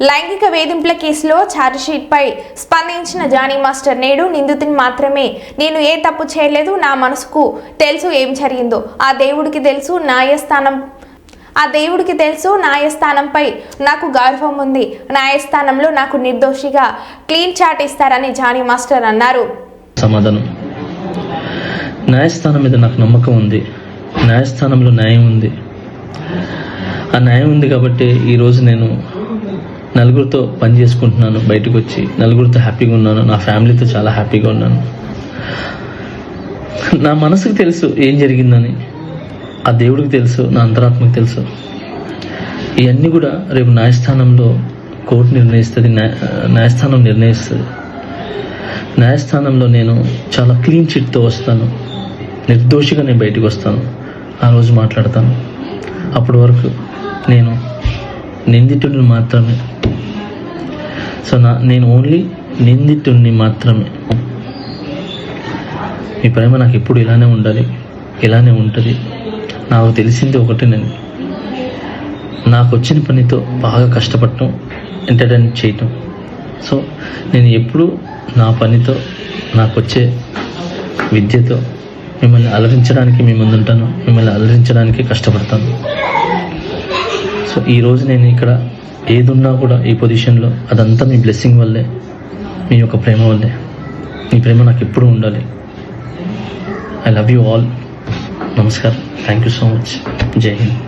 లైంగిక వేధింపుల కేసులో ఛార్జ్షీట్పై స్పందించిన జానీ మాస్టర్ నేడు నిందితుని మాత్రమే. నేను ఏ తప్పు చేయలేదు నా మనసుకు తెలుసు ఏం జరిగిందో. ఆ దేవుడికి తెలుసు న్యాయస్థానం ఆ దేవుడికి తెలుసు న్యాయస్థానంపై నాకు గౌరవం ఉంది. న్యాయస్థానంలో నాకు నిర్దోషిగా క్లీన్ చాట్ ఇస్తారని జానీ మాస్టర్ అన్నారు. సమాధానం. న్యాయస్థానం మీద నాకు నమ్మకం ఉంది. న్యాయస్థానంలో న్యాయం ఉంది. ఆ న్యాయం ఉంది కాబట్టి ఈరోజు నేను నలుగురితో పని చేసుకుంటున్నాను బయటకు వచ్చి నలుగురితో హ్యాపీగా ఉన్నాను నా ఫ్యామిలీతో చాలా హ్యాపీగా ఉన్నాను. నా మనసుకు తెలుసు ఏం జరిగిందని ఆ దేవుడికి తెలుసు నా అంతరాత్మకు తెలుసు. ఇవన్నీ కూడా రేపు న్యాయస్థానంలో కోర్టు నిర్ణయిస్తుంది న్యాయ న్యాయస్థానం నిర్ణయిస్తుంది. న్యాయస్థానంలో నేను చాలా క్లీన్ చిట్తో వస్తాను. నిర్దోషిగా నేను బయటకు వస్తాను. ఆ రోజు మాట్లాడతాను. అప్పటి వరకు నేను నిందితుడిని మాత్రమే సో నా నేను ఓన్లీ నిందితుడిని మాత్రమే. మీ ప్రేమ నాకు ఎప్పుడు ఇలానే ఉండాలి ఇలానే ఉంటుంది. నాకు తెలిసింది ఒకటేనండి నాకు వచ్చిన పనితో బాగా కష్టపడటం ఎంటర్టైన్ చేయటం. సో నేను ఎప్పుడు నా పనితో నాకు వచ్చే విద్యతో మిమ్మల్ని అలరించడానికి మీ ముందుంటాను మిమ్మల్ని అలరించడానికి కష్టపడతాను. సో ఈరోజు నేను ఇక్కడ ఏదున్నా కూడా ఈ పొజిషన్లో అదంతా మీ బ్లెస్సింగ్ వల్లే మీ యొక్క ప్రేమ వల్లే. మీ ప్రేమ నాకు ఎప్పుడు ఉండాలి. ఐ లవ్ యూ ఆల్ నమస్కారం. Thank you so much Jai Hind.